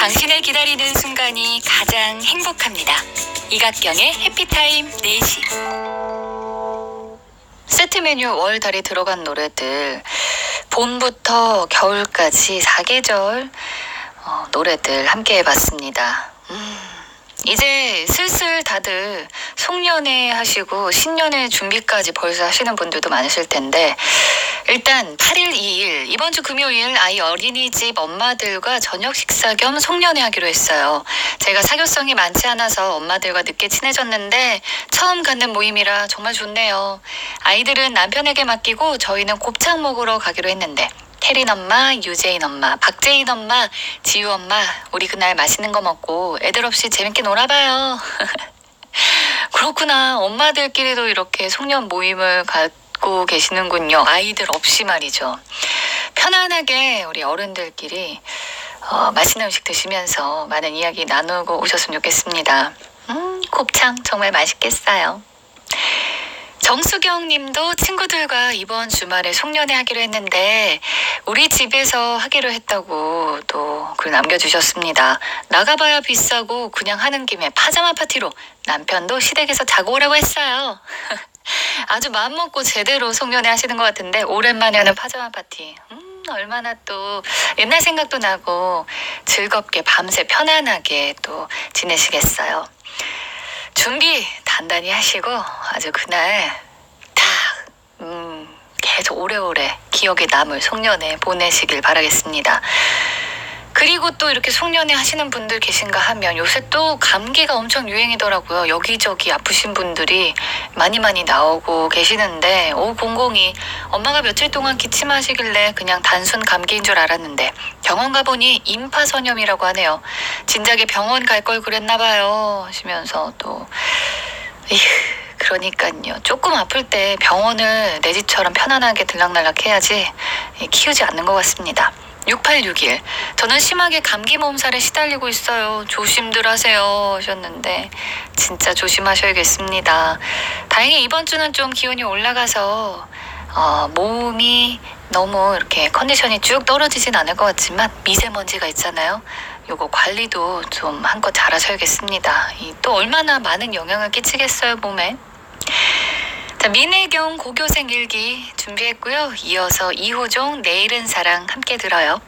당신을 기다리는 순간이 가장 행복합니다. 이각경의 해피타임 4시. 세트 메뉴 월 달이 들어간 노래들. 봄부터 겨울까지 사계절 어, 노래들 함께 해봤습니다. 음, 이제 슬슬 다들 송년회 하시고 신년회 준비까지 벌써 하시는 분들도 많으실 텐데 일단 8일 2일 이번 주 금요일 아이 어린이집 엄마들과 저녁 식사 겸 송년회 하기로 했어요. 제가 사교성이 많지 않아서 엄마들과 늦게 친해졌는데 처음 갖는 모임이라 정말 좋네요. 아이들은 남편에게 맡기고 저희는 곱창 먹으러 가기로 했는데 태린 엄마, 유재인 엄마, 박재인 엄마, 지유 엄마 우리 그날 맛있는 거 먹고 애들 없이 재밌게 놀아봐요. 그렇구나. 엄마들끼리도 이렇게 송년 모임을 갖고 계시는군요. 아이들 없이 말이죠. 편안하게 우리 어른들끼리 어, 맛있는 음식 드시면서 많은 이야기 나누고 오셨으면 좋겠습니다. 음, 곱창 정말 맛있겠어요. 정수경 님도 친구들과 이번 주말에 송년회 하기로 했는데 우리 집에서 하기로 했다고 또 글 남겨주셨습니다. 나가봐야 비싸고 그냥 하는 김에 파자마 파티로 남편도 시댁에서 자고 오라고 했어요. 아주 마음먹고 제대로 송년회 하시는 것 같은데 오랜만에 하는 파자마 파티. 음, 얼마나 또 옛날 생각도 나고 즐겁게 밤새 편안하게 또 지내시겠어요. 준비 단단히 하시고 아주 그날 딱 음, 계속 오래오래 기억에 남을 송년회 보내시길 바라겠습니다. 그리고 또 이렇게 송년회 하시는 분들 계신가 하면 요새 또 감기가 엄청 유행이더라고요. 여기저기 아프신 분들이 많이 많이 나오고 계시는데 오002 엄마가 며칠 동안 기침하시길래 그냥 단순 감기인 줄 알았는데 병원 가보니 임파선염이라고 하네요. 진작에 병원 갈 걸 그랬나 봐요 하시면서 또 그러니까요. 조금 아플 때 병원을 내 집처럼 편안하게 들락날락 해야지 예, 키우지 않는 것 같습니다. 6861. 저는 심하게 감기 몸살에 시달리고 있어요. 조심들 하세요. 하셨는데, 진짜 조심하셔야겠습니다. 다행히 이번 주는 좀 기온이 올라가서, 어, 몸이 너무 이렇게 컨디션이 쭉 떨어지진 않을 것 같지만, 미세먼지가 있잖아요. 요거 관리도 좀 한껏 잘 하셔야겠습니다. 이 또 얼마나 많은 영향을 끼치겠어요, 몸에. 자, 민혜경 고교생 일기 준비했고요. 이어서 이호종 내일은 사랑 함께 들어요.